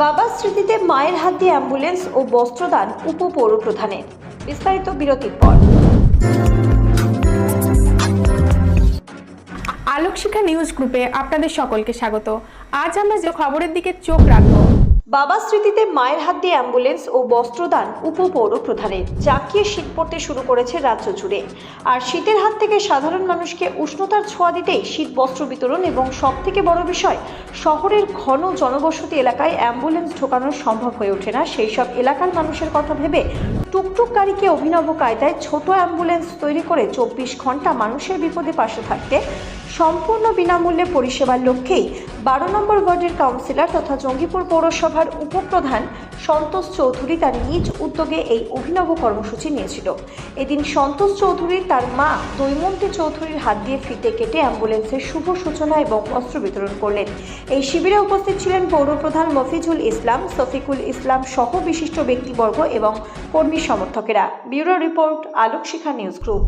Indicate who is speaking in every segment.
Speaker 1: বাবার স্মৃতিতে মায়ের হাত দিয়ে অ্যাম্বুলেন্স ও বস্ত্রদান উপপৌর প্রধানের বিস্তারিত বিরতির পর।
Speaker 2: আলোকশিখা নিউজ গ্রুপে আপনাদের সকলকে স্বাগত। আজ আমরা যে খবরের দিকে চোখ রাখব
Speaker 1: বাবার স্মৃতিতে মায়ের হাত দিয়ে অ্যাম্বুলেন্স ও বস্ত্রদান উপপৌর প্রধানের জাঁকিয়ে শীত পড়তে শুরু করেছে রাজ্য জুড়ে। আর শীতের হাত থেকে সাধারণ মানুষকে উষ্ণতার ছোঁয়া দিতেই শীত বস্ত্র বিতরণ এবং সব থেকে বড় বিষয়, শহরের ঘন জনবসতি এলাকায় অ্যাম্বুলেন্স ঢোকানো সম্ভব হয়ে ওঠে না। সেই সব এলাকার মানুষের কথা ভেবে টুকটুক গাড়িকে অভিনব কায়দায় ছোট অ্যাম্বুলেন্স তৈরি করে চব্বিশ ঘণ্টা মানুষের বিপদে পাশে থাকতে সম্পূর্ণ বিনামূল্যে পরিষেবার লক্ষ্যেই বারো নম্বর ওয়ার্ডের কাউন্সিলর তথা জঙ্গিপুর পৌরসভার উপপ্রধান সন্তোষ চৌধুরী তার নিজ উদ্যোগে এই অভিনব কর্মসূচি নিয়েছিল। এদিন সন্তোষ চৌধুরী তার মা দৈমন্তী চৌধুরীর হাত দিয়ে ফিতে কেটে অ্যাম্বুলেন্সের শুভ সূচনা এবং অস্ত্র বিতরণ করলেন। এই শিবিরে উপস্থিত ছিলেন পৌরপ্রধান মফিজুল ইসলাম, শফিকুল ইসলাম সহ বিশিষ্ট ব্যক্তিবর্গ এবং কর্মী সমর্থকেরা। Bureau report Alokshikha news group.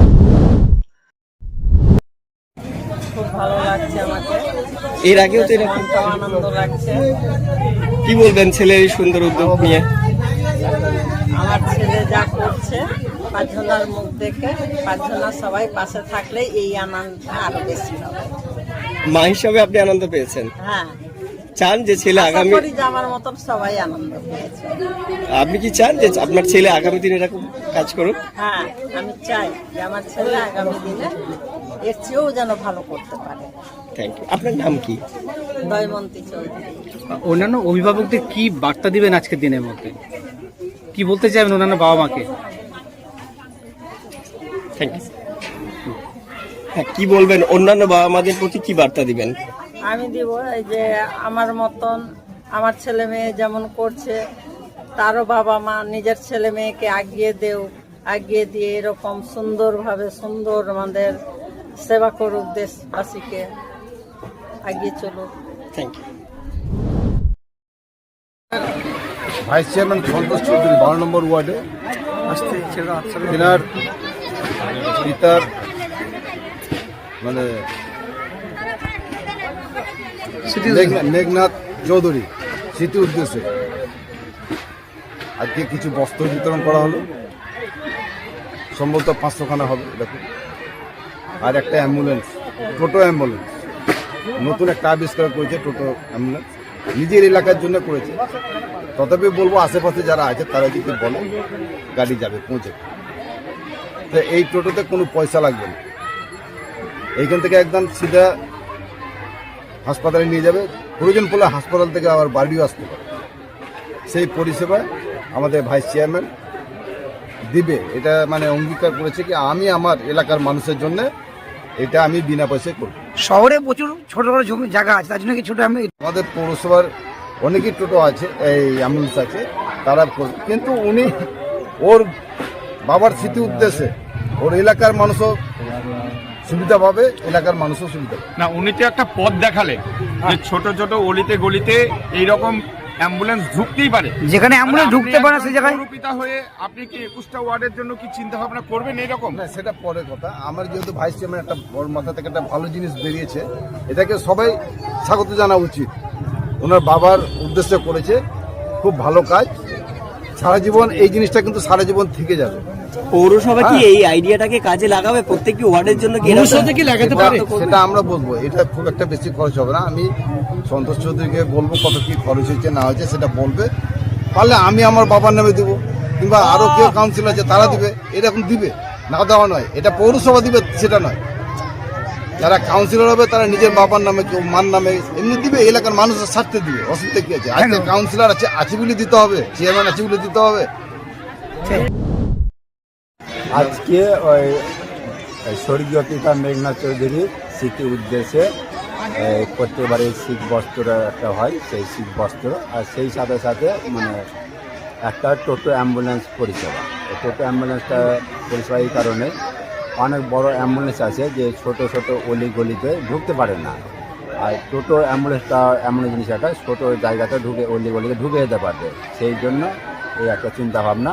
Speaker 3: খুব ভালো লাগছে আমাকে।
Speaker 4: এর আগেও তো এরকম
Speaker 3: আনন্দ লাগছে।
Speaker 4: কি বলবেন ছেলের এই সুন্দর উদ্যোগ নিয়ে?
Speaker 3: আমার ছেলে যা করছে পাঁচজনার মুখ দেখে পাঁচজনা সবাই পাশে থাকলে এই আনন্দ আরও বেশি হবে।
Speaker 4: মা হিসাবে আপনি আনন্দ পেয়েছেন?
Speaker 3: হ্যাঁ।
Speaker 4: চান যে ছেলে আগামী
Speaker 3: আমার মতন সবাই আনন্দ
Speaker 4: আপনি কি চান যে আপনার ছেলে আগামী দিনে এরকম কাজ করুক?
Speaker 3: হ্যাঁ আমি চাই যে আমার ছেলে আগামী দিনে এর চেয়েও যেন ভালো করতে পারে।
Speaker 4: থ্যাংক ইউ আপনার নাম কি?
Speaker 3: দয়মন্তী চৌধুরী।
Speaker 5: অন্যান্য অভিভাবকদের কি বার্তা দিবেন আজকের দিনের মধ্যে? কি বলতে চাইবেন অন্যান্য বাবা মাকে
Speaker 4: থ্যাংক ইউ হ্যাঁ কি বলবেন? অন্যান্য বাবা মাদের প্রতি কি বার্তা দিবেন?
Speaker 3: আমি দিব এই যে আমার মতন আমার ছেলে মেয়ে যেমন করছে তারও বাবা মা নিজের ছেলে মেয়েকে আগিয়ে দেও আগিয়ে দিয়ে এরকম সুন্দরভাবে সুন্দর আমাদের সেবা করুক দেশবাসীকে আগিয়ে চলুক।
Speaker 4: Thank you
Speaker 6: vice chairman Santosh Chowdhury বারো নম্বর ওয়ার্ডে। তেনার পিতার মানে মেঘনাথ চৌধুরী, স্মৃতি উদ্দেশ্যে। আজকে কিছু বস্ত্র বিতরণ করা হলো। সম্ভবত পাঁচশোখানা হবে, দেখুন। আর একটা অ্যাম্বুলেন্স টোটো অ্যাম্বুলেন্স নতুন একটা আবিষ্কার করেছে টোটো অ্যাম্বুলেন্স নিজের এলাকার জন্য করেছে। তথাপি বলব আশেপাশে যারা আছে, তারা যদি বলে, গাড়ি যাবে, পৌঁছে তো এই টোটোতে কোনো পয়সা লাগবে না। এইখান থেকে একদম সিধা হাসপাতালে নিয়ে যাবে। প্রয়োজন পড়লে হাসপাতাল থেকে আবার বাড়িও আসতে পারে। সেই পরিষেবা আমাদের ভাইস চেয়ারম্যান দিবে। এটা মানে অঙ্গীকার করেছে কি আমি আমার এলাকার মানুষের জন্য এটা আমি বিনা পয়সায় করব।
Speaker 7: শহরে প্রচুর ছোট ছোট জমি জায়গা আছে তার জন্য কি ছোট আমি
Speaker 6: আমাদের পৌরসভার অনেকই টোটো আছে এই অ্যাম্বুলেন্স আছে তারা করবে। কিন্তু উনি ওর বাবার স্মৃতি উদ্দেশ্যে ওর এলাকার মানুষও সুবিধা পাবে এলাকার মানুষও সুবিধা
Speaker 8: না উনি তো একটা পথ দেখালেন যে ছোট ছোট অলিতে গলিতে এইরকম অ্যাম্বুলেন্স ঢুকতেই পারে।
Speaker 7: যেখানে অ্যাম্বুলেন্স ঢুকতে পারে সেই জায়গায়
Speaker 8: পৌরপিতা হয়ে আপনি কি একুশটা ওয়ার্ডের জন্য কি চিন্তা ভাবনা করবেন এইরকম?
Speaker 6: না সেটা পরের কথা। আমার যেহেতু ভাইস চেয়ারম্যান একটা বড় মাথা থেকে একটা ভালো জিনিস বেরিয়েছে এটাকে সবাই স্বাগত জানা উচিত। ওনার বাবার উদ্দেশ্যে করেছে খুব ভালো কাজ। সারা জীবন এই জিনিসটা কিন্তু সারা জীবন থেকে যাবে।
Speaker 4: পৌরসভা কি এই আইডিয়াটাকে কাজে লাগাবে? প্রত্যেকটি ওয়ার্ডের জন্য কি
Speaker 5: ভবিষ্যতে কি লাগাতে পারে?
Speaker 6: সেটা আমরা বলব। এটা খুব একটা বেশি খরচ হবে না। আমি সন্তোষ চৌধুরীকে বলব কত কি খরচ হয়েছে না হয়েছে সেটা বলবে। পারলে আমি আমার বাবার নামে দেবো কিংবা আরও কেউ কাউন্সিল আছে তারা দিবে। এরকম দিবে। না দেওয়া নয়। এটা পৌরসভা দিবে সেটা নয়। যারা কাউন্সিলর হবে তারা নিজের বাবার নামে কেউ মার নামে এমনি দিবে এলাকার মানুষের স্বার্থে দিবে। অসুবিধা কি আছে? আজকে কাউন্সিলর আছে আছে বলে দিতে হবে। চেয়ারম্যান আছে বলে দিতে হবে।
Speaker 9: আজকে ওই স্বর্গীয় পিতা মেঘনাথ চৌধুরীর স্মৃতি উদ্দেশ্যে প্রত্যেকবারে শীত বস্ত্র একটা হয়, সেই শীত বস্ত্র। আর সেই সাথে সাথে মানে একটা টোটো অ্যাম্বুলেন্স পরিষেবা। টোটো অ্যাম্বুলেন্সটা পরিষেবা এই কারণে অনেক বড় অ্যাম্বুলেন্স আছে যে ছোট ছোট অলি গলিতে ঢুকতে পারে না। আর টোটো অ্যাম্বুলেন্সটা এমন জিনিস একটা, ছোটো জায়গাতে ঢুকে অলি গলিতে ঢুকে যেতে পারবে। সেই জন্য এই একটা চিন্তা ভাবনা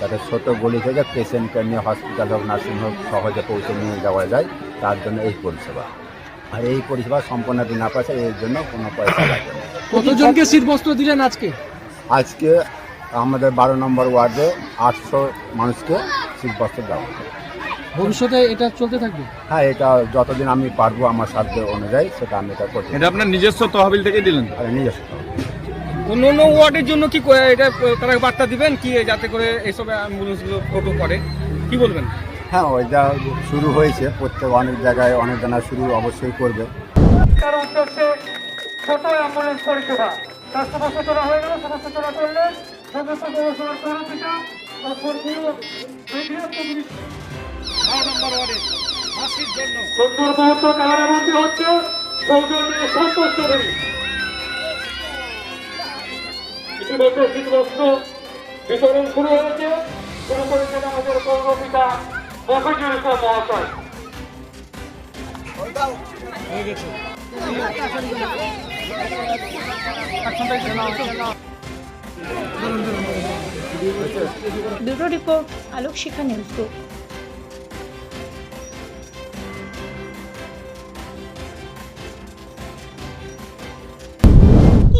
Speaker 9: যাতে ছোটো গলি থেকে পেশেন্টকে নিয়ে হসপিটাল হোক নার্সিং হোক সহজে পৌঁছে নিয়ে যাওয়া যায়। তার জন্য এই পরিষেবা। আর এই পরিষেবা সম্পূর্ণ বিনা পয়সা এর জন্য কোনো পয়সা লাগে না।
Speaker 5: কতজনকে শীত বস্ত্র দিলেন আজকে?
Speaker 9: আজকে আমাদের বারো নম্বর ওয়ার্ডে আটশো মানুষকে শীত বস্ত্র দেওয়া।
Speaker 5: ভবিষ্যতে এটা চলতে থাকবে?
Speaker 9: হ্যাঁ এটা যতদিন আমি পারব আমার সাধ্য অনুযায়ী সেটা আমি এটা করছি
Speaker 8: এটা আপনার নিজস্ব তহবিল থেকে দিলেন?
Speaker 9: আর নিজস্ব
Speaker 5: অন্য অন্য ওয়ার্ডের জন্য কি করে এটা তারা বার্তা দিবেন কি যাতে করে এইসব অ্যাম্বুলেন্সগুলো টোটো করে? কি বলবেন?
Speaker 9: হ্যাঁ ওইটা শুরু হয়েছে। প্রত্যেক অনেক জায়গায় অনেক জানা শুরু অবশ্যই করবে।
Speaker 7: তার উদ্দেশ্যে ছোট অ্যাম্বুলেন্স পরিষেবা। স্বাস্থ্য সচেতন হয়ে গেল স্বাস্থ্য সচেতন করলে সমস্ত পৌরসভার কর্মীরা ও কর্মীরা সত্তর মুহূর্ত কারাবন্দী হচ্ছে সৌজন্যে সন্তুষ্ট করি ইতিমধ্যে শীতবস্ত্র বিতরণ শুরু হয়েছে। শুরু করেছেন আমাদের কর্মপিতা মফিজুল ইসলাম মহাশয়।
Speaker 1: Report Alok Shikha news group